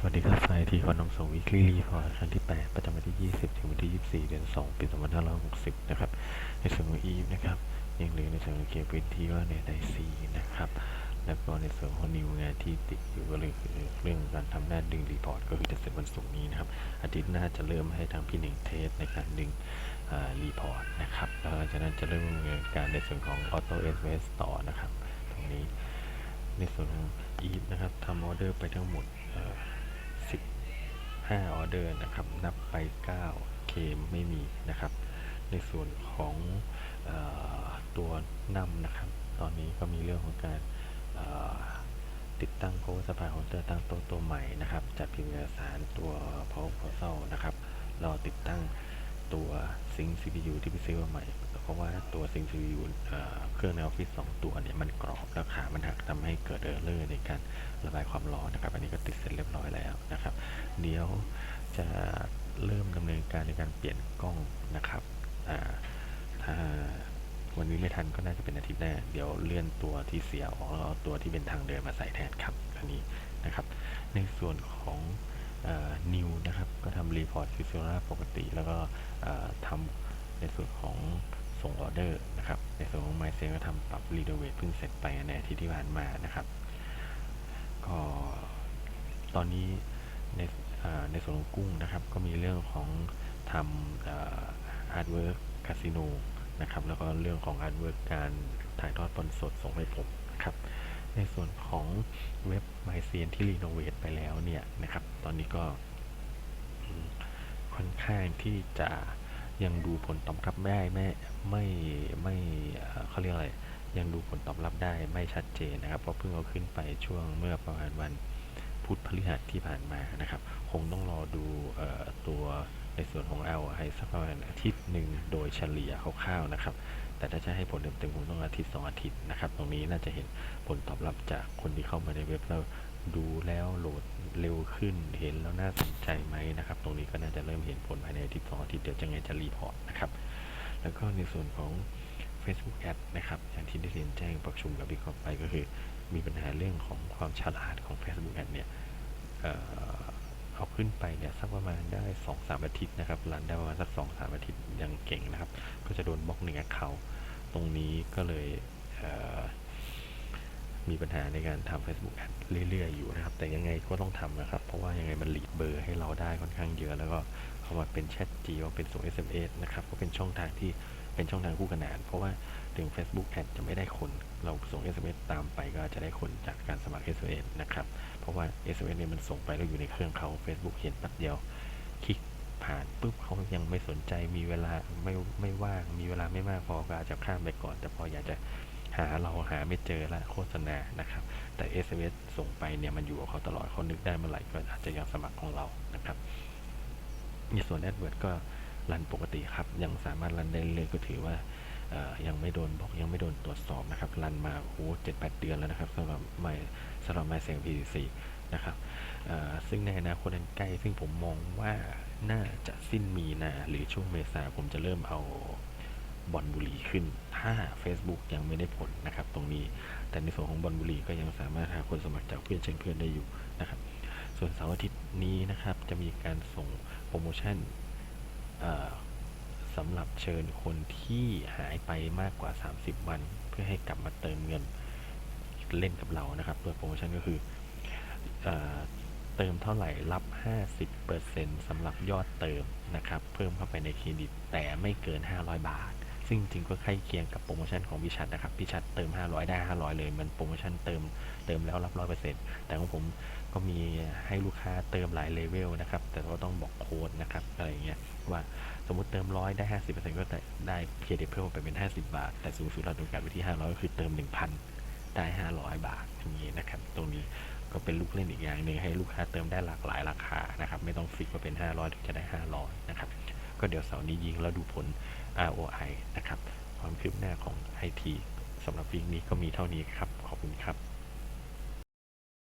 สวัสดีครับไฟทีคอนมส่งวิกฤตรีพอร์ตครั้งที่ 8 ประจำวันที่ 20 ถึงวันที่ 24 เดือน 2 ปี 2560 นะครับ ในส่วนของอีฟนะครับ ยังเหลือในส่วนของเกียร์พื้นที่ว่าในไดซีนะครับ แล้วก็ในส่วนของนิวงานที่ติดอยู่ก็เลยคือเรื่องการทำหน้าดึงรีพอร์ตก็คือจะเสร็จวันศุกร์นี้นะครับ อาทิตย์หน้าจะเริ่มให้ทางพี่หนึ่งเทสในการดึงรีพอร์ตนะครับ แล้วหลังจากนั้นจะเริ่มดำเนินการในส่วนของออโต้เอสเวสต่อนะครับ ตรงนี้ ในส่วนของอีฟนะครับทำออเดอร์ไปทั้งหมด 5ออเดอร์นะครับ นับไป 9 เคมไม่มีนะครับ ในส่วนของออตัวนำนะครับ ตอนนี้ก็มีเรื่องของการติดตั้งโค้ดสปายของเตอร์ตั้งตัวตัวใหม่นะครับ จัดพิมพ์เอกสารตัว power proposal นะครับ รอติดตั้งตัวซิง CPU ที่ไปซื้อมาใหม่ เพราะว่าตัวซิง CPU เอ่อเครื่องในออฟฟิศ2ตัวเนี่ย มันกรอบแล้วขามันหักทำให้เกิดเออร์เลอร์ในการระบายความร้อนนะครับ อันนี้ก็ติดเสร็จเรียบร้อยแล้วนะ เดี๋ยวจะเริ่มดำเนินการในการเปลี่ยนกล้องนะครับถ้าวันนี้ไม่ทันก็น่าจะเป็นอาทิตย์หน้า เดี๋ยวเลื่อนตัวที่เสียออกแล้วเอาตัวที่เป็นทางเดินมาใส่แทนครับอันนี้นะครับ ในส่วนของนิวนะครับก็ทำรีพอร์ตฟิสิโลปกติ แล้วก็ทำในส่วนของส่งออเดอร์นะครับ ในส่วนของไมเซนก็ทำปรับรีโนเวทเพิ่งเสร็จไปในอาทิตย์ที่ผ่านมานะครับ ก็ตอนนี้ใน ในส่วนของกุ้งนะครับ ก็มีเรื่องของทำอาร์ตเวิร์กคาสิโนนะครับ แล้วก็เรื่องของอาร์ตเวิร์กการถ่ายทอดบอลสดส่งให้ผมนะครับ ในส่วนของเว็บไมเซียนที่รีโนเวทไปแล้วเนี่ยนะครับ ตอนนี้ก็ค่อนข้างที่จะยังดูผลตอบรับได้ไม่ไม่ไม่เอ่อเขาเรียกอะไรยังดูผลตอบรับได้ไม่ชัดเจนนะครับ เพราะเพิ่งเอาขึ้นไปช่วงเมื่อประมาณวัน พุธพฤหัสที่ผ่านมานะครับ คงต้องรอดูออตัวในส่วนของ LI สักประมาณอาทิตย์หนึ่งโดยเฉลี่ยคร่าวๆนะครับ แต่ถ้าจะให้ผลเต็มๆคงต้องอาทิตย์สองอาทิตย์นะครับ ตรงนี้น่าจะเห็นผลตอบรับจากคนที่เข้ามาในเว็บแล้วดูแล้วโหลดเร็วขึ้นเห็นแล้วน่าสนใจไหมนะครับ ตรงนี้ก็น่าจะเริ่มเห็นผลภายในอาทิตย์สองอาทิตย์เดี๋ยวจะไงจะรีพอร์ตนะครับ แล้วก็ในส่วนของ Facebook Ad นะครับ อย่างที่ได้เรียนแจ้งประชุมกับพี่กอฟไปก็คือ มีปัญหาเรื่องของความฉลาดของ Facebook Ad เนี่ยเอาขึ้นไปเนี่ยสักประมาณได้2อสามอาทิตย์นะครับรันได้ประมาณสัก2อสามอาทิตย์ยังเก่งนะครับ ก็จะโดนบล็อกหนึ่งแอคเคาตรงนี้ก็เลยเมีปัญหาในการทำ Facebook Ad เรื่อยๆ อยู่นะครับ แต่ยังไงก็ต้องทำนะครับ เพราะว่ายังไงมันหลีดเบอร์ให้เราได้ค่อนข้างเยอะ แล้วก็เอามาเป็นแชท G เอาเป็นส่ง SMS นะครับ ก็เป็นช่องทางที่ เป็นช่องทางคู่ขนาน เพราะว่าถึง Facebook Ad จะไม่ได้คน เราส่ง SMS ตามไปก็จจะได้คนจากการสมัคร SMS นะครับ เพราะว่า SMS เนี่ยมันส่งไปแล้วอยู่ในเครื่องเขา Facebook เห็นแป๊บเดียว คลิกผ่านปุ๊บเขายังไม่สนใจมีเวลาไม่ไม่ว่างมีเวลาไม่มากพอก็อาจจะข้ามไปก่อน แต่พออยากจะหาเราหาไม่เจอละโฆษณานะครับ แต่ SMS ส่งไปเนี่ยมันอยู่กับเขาตลอดเขานึกได้เมื่อไหร่ก็อาจจะยังสมัครของเรานะครับ ในส่วน AdWords ก็ รันปกติครับ ยังสามารถรันได้เลยก็ถือว่ายังไม่โดนบอกยังไม่โดนตรวจสอบนะครับ รันมาโอ้เจ็ดแปดเดือนแล้วนะครับสำหรับไม่สำหรับไม่เสียง PCC นะครับซึ่งในอนาคตอันใกล้ ซึ่งผมมองว่าน่าจะสิ้นมีนาหรือช่วงเมษาผมจะเริ่มเอาบอลบุรีขึ้น ถ้า Facebook ยังไม่ได้ผลนะครับ ตรงนี้ แต่ในส่วนของบอลบุรีก็ยังสามารถหาคนสมัครจากเพื่อนเช่นเพื่อนได้อยู่นะครับ ส่วนเสาร์อาทิตย์นี้นะครับ จะมีการส่งโปรโมชั่น สำหรับเชิญคนที่หายไปมากกว่า 30 วัน เพื่อให้กลับมาเติมเงินเล่นกับเรานะครับโดยโปรโมชั่นก็คือเอเติมเท่าไหร่รับ 50%สำหรับยอดเติมนะครับ เพิ่มเข้าไปในเครดิตแต่ไม่เกิน 500 บาท ซึ่งจริงก็ใกล้เคียงกับโปรโมชั่นของพิชัดนะครับพิชัดเติม 500 ได้ 500 เลย มันโปรโมชั่นเติมเติมแล้วรับ100%แต่ของผมก็มีให้ลูกค้าเติมหลายเลเวลนะครับ แต่ก็ต้องบอกโค้ดนะครับอะไรอย่างเงี้ยว่าสมมติเติมร้อยได้ 50%ก็ได้ได้เครดิตเพิ่มไปเป็น 50 บาท แต่สูงสุดเราต้องการไปที่ 500 ก็คือเติม 1,000 ได้ 500 บาทอย่างนี้นะครับ ตรงนี้ก็เป็นลูกเล่นอีกอย่างหนึ่งให้ลูกค้าเติมได้หลากหลายราคานะครับ ไม่ต้องฟิกว่าเป็น 500 ถึงจะได้ 500 นะครับ ก็เดี๋ยวเสาร์นี้ยิงแล้วดูผล ROI นะครับ ความคืบหน้าของ IT สำหรับวีคนี้ก็มีเท่านี้ครับ ขอบคุณครับ